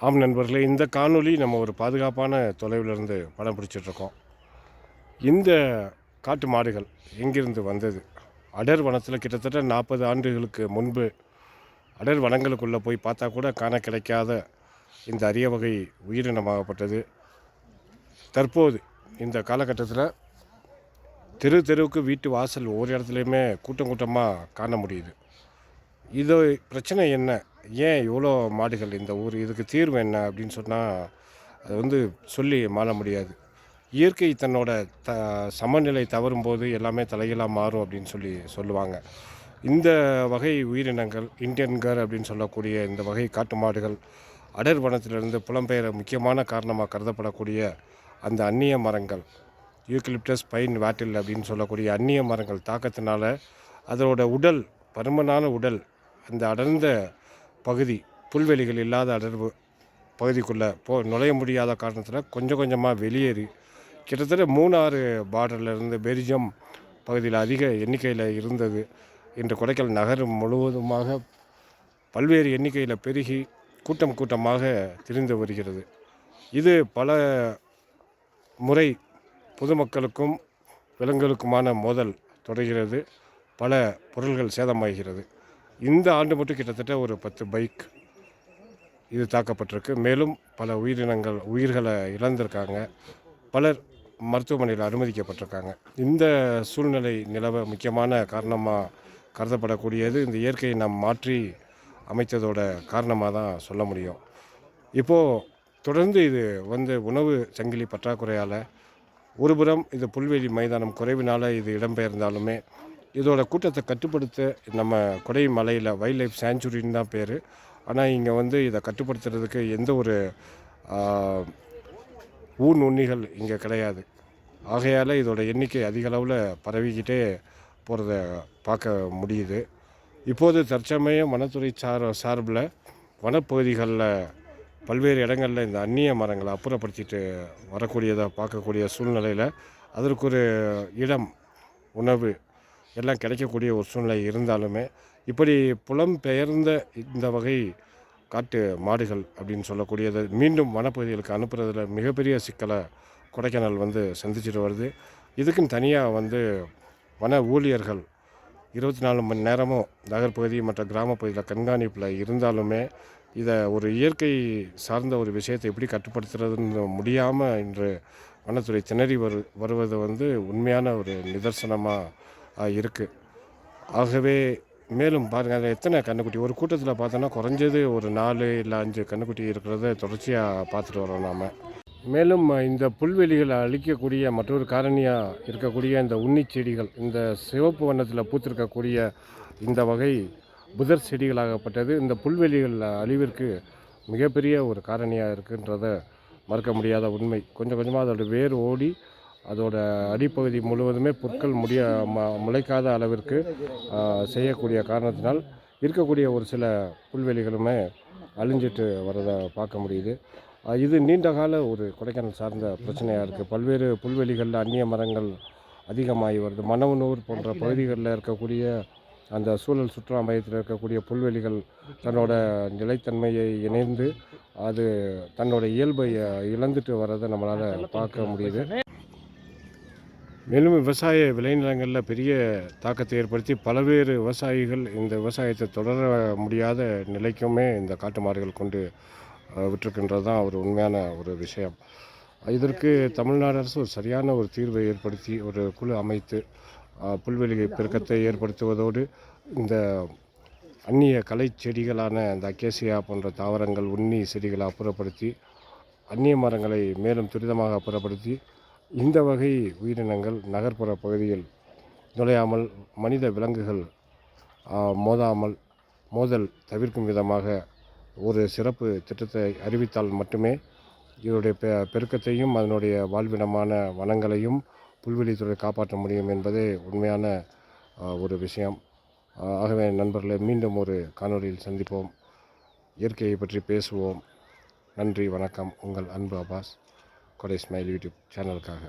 ஆம் நண்பர்களே இந்த காணொலி நம்ம ஒரு பாதுகாப்பான தொலைவிலிருந்து படம் பிடிச்சிட்ருக்கோம். இந்த காட்டு மாடுகள் எங்கிருந்து வந்தது? அடர் வனத்தில் கிட்டத்தட்ட நாற்பது ஆண்டுகளுக்கு முன்பு அடர் வனங்களுக்குள்ளே போய் பார்த்தா கூட காண கிடைக்காத இந்த அரிய வகை உயிரினமாகப்பட்டது. தற்போது இந்த காலகட்டத்தில் தெரு தெருவுக்கு வீட்டு வாசல் ஒவ்வொரு இடத்துலையுமே கூட்டம் கூட்டமாக காண முடியுது. இது பிரச்சனை என்ன? ஏன் இவ்வளோ மாடுகள் இந்த ஊர்? இதுக்கு தீர்வு என்ன அப்படின்னு சொன்னால் அது வந்து சொல்லி மாற முடியாது. இயற்கை தன்னோட த சமநிலை தவறும்போது எல்லாமே தலைகளாக மாறும் அப்படின்னு சொல்லி சொல்லுவாங்க. இந்த வகை உயிரினங்கள் இந்தியன் கர் அப்படின்னு சொல்லக்கூடிய இந்த வகை காட்டு மாடுகள் அடர் வனத்திலிருந்து புலம்பெயர முக்கியமான காரணமாக கருதப்படக்கூடிய அந்த அந்நிய மரங்கள் யூக்கிலிப்டஸ் பைன் வேட்டில் அப்படின்னு சொல்லக்கூடிய அந்நிய மரங்கள் தாக்கத்தினால அதோட உடல் பருமனான உடல் அந்த அடர்ந்த பகுதி புல்வெளிகள் இல்லாத அடர்வு பகுதிக்குள்ளே போ நுழைய முடியாத காரணத்தில் கொஞ்சம் கொஞ்சமாக வெளியேறி கிட்டத்தட்ட மூணாறு பார்டரில் இருந்து பெல்ஜியம் பகுதியில் அதிக எண்ணிக்கையில் இருந்தது. இன்று கொடைக்கல் நகர் முழுவதுமாக பல்வேறு எண்ணிக்கையில் பெருகி கூட்டம் கூட்டமாக திரிந்து வருகிறது. இது பல முறை பொதுமக்களுக்கும் விலங்குகளுக்குமான மோதல் தொடர்கிறது. பல பொருள்கள் சேதமாகிறது. இந்த ஆண்டு மட்டும் கிட்டத்தட்ட ஒரு பத்து பைக் இது தாக்கப்பட்டிருக்கு. மேலும் பல உயிரினங்கள் உயிர்களை இழந்திருக்காங்க. பலர் மருத்துவமனையில் அனுமதிக்கப்பட்டிருக்காங்க. இந்த சூழ்நிலை நிலவ முக்கியமான காரணமாக கருதப்படக்கூடியது இந்த இயற்கையை நாம் மாற்றி அமைத்ததோட காரணமாக தான் சொல்ல முடியும். இப்போது தொடர்ந்து இது வந்து உணவு சங்கிலி பற்றாக்குறையால் ஒருபுறம் இது புல்வெளி மைதானம் குறைவினால் இது இடம்பெயர்ந்தாலுமே இதோட கூட்டத்தை கட்டுப்படுத்த நம்ம கொடை மலையில் வைல்ட் லைஃப் சேஞ்சுரின்னு தான் பேர். ஆனால் இங்கே வந்து இதை கட்டுப்படுத்துறதுக்கு எந்த ஒரு ஊன் உண்ணிகள் இங்கே கிடையாது. ஆகையால் இதோட எண்ணிக்கை அதிக அளவில் பரவிக்கிட்டே போகிறத பார்க்க முடியுது. இப்போது தற்சமயம் வனத்துறை சார் சார்பில் வனப்பகுதிகளில் பல்வேறு இடங்களில் இந்த அந்நிய மரங்களை அப்புறப்படுத்திட்டு வரக்கூடியதாக பார்க்கக்கூடிய சூழ்நிலையில் அதற்கு ஒரு இடம் உணவு எல்லாம் கிடைக்கக்கூடிய ஒரு சூழ்நிலை இருந்தாலுமே இப்படி புலம் பெயர்ந்த இந்த வகை காட்டு மாடுகள் அப்படின்னு சொல்லக்கூடியது மீண்டும் வனப்பகுதிகளுக்கு அனுப்புறதுல மிகப்பெரிய சிக்கலை கொடைக்கானல் வந்து சந்திச்சுட்டு வருது. இதுக்குன்னு தனியாக வந்து வன ஊழியர்கள் இருபத்தி நாலு மணி நேரமும் நகர்ப்பகுதி மற்ற கிராமப்பகுதியில் கண்காணிப்பில் இருந்தாலுமே இதை ஒரு இயற்கை சார்ந்த ஒரு விஷயத்தை எப்படி கட்டுப்படுத்துறதுன்னு முடியாமல் இன்று வனத்துறை திணறி வரு வருவது வந்து உண்மையான ஒரு நிதர்சனமாக இருக்குது ஆகவே மேலும் பாருங்கள் அதில் எத்தனை கண்ணுக்குட்டி? ஒரு கூட்டத்தில் பார்த்தோன்னா குறைஞ்சது ஒரு நாலு இல்லை அஞ்சு கண்ணுக்குட்டி இருக்கிறத தொடர்ச்சியாக பார்த்துட்டு வரோம் நாம். மேலும் இந்த புல்வெளிகளை அழிக்கக்கூடிய மற்றொரு காரணியாக இருக்கக்கூடிய இந்த உண்ணி செடிகள் இந்த சிவப்பு வண்ணத்தில் பூத்திருக்கக்கூடிய இந்த வகை புதர் செடிகளாகப்பட்டது இந்த புல்வெளிகள் அழிவிற்கு மிகப்பெரிய ஒரு காரணியாக இருக்குன்றத மறக்க முடியாத உண்மை. கொஞ்சம் கொஞ்சமாக அதோட வேர் ஓடி அதோட அடிப்பகுதி முழுவதுமே புற்கள் முடிய ம முளைக்காத அளவிற்கு செய்யக்கூடிய காரணத்தினால் இருக்கக்கூடிய ஒரு சில புல்வெளிகளுமே அழிஞ்சிட்டு வரதை பார்க்க முடியுது. இது நீண்ட கால ஒரு கொடைக்கானல் சார்ந்த பிரச்சனையாக இருக்குது பல்வேறு புல்வெளிகளில் அந்நிய மரங்கள் அதிகமாகி வருது. மணவனூர் போன்ற பகுதிகளில் இருக்கக்கூடிய அந்த சூழல் சுற்றுலா மையத்தில் இருக்கக்கூடிய புல்வெளிகள் தன்னோட நிலைத்தன்மையை இணைந்து அது தன்னோட இயல்பை இழந்துட்டு வர்றதை நம்மளால் பார்க்க முடியுது. மேலும் விவசாய விளைநிலங்களில் பெரிய தாக்கத்தை ஏற்படுத்தி பல்வேறு விவசாயிகள் இந்த விவசாயத்தை தொடர முடியாத நிலைக்குமே இந்த காட்டு மாடுகள் கொண்டு விட்டுருக்கின்றது தான் ஒரு உண்மையான ஒரு விஷயம். இதற்கு தமிழ்நாடு அரசு ஒரு சரியான ஒரு தீர்வை ஏற்படுத்தி ஒரு குழு அமைத்து புல்வெளி பெருக்கத்தை ஏற்படுத்துவதோடு இந்த அந்நிய கலை செடிகளான இந்த அக்கேசியா போன்ற தாவரங்கள் உண்ணி செடிகளை அப்புறப்படுத்தி அந்நிய மரங்களை மேலும் துரிதமாக அப்புறப்படுத்தி இந்த வகை உயிரினங்கள் நகர்ப்புற பகுதியில் நுழையாமல் மனித விலங்குகள் மோதாமல் மோதல் தவிர்க்கும் விதமாக ஒரு சிறப்பு திட்டத்தை அறிவித்தால் மட்டுமே இதனுடைய பெ பெருக்கத்தையும் அதனுடைய வாழ்விடமான வனங்களையும் புல்வெளித்துறை காப்பாற்ற முடியும் என்பதே உண்மையான ஒரு விஷயம். ஆகவே நண்பர்களை மீண்டும் ஒரு காணொலியில் சந்திப்போம். இயற்கையை பற்றி பேசுவோம். நன்றி வணக்கம். உங்கள் அன்பு அபாஸ் கொடை ஸ்மைல் யூடியூப் சேனலுக்காக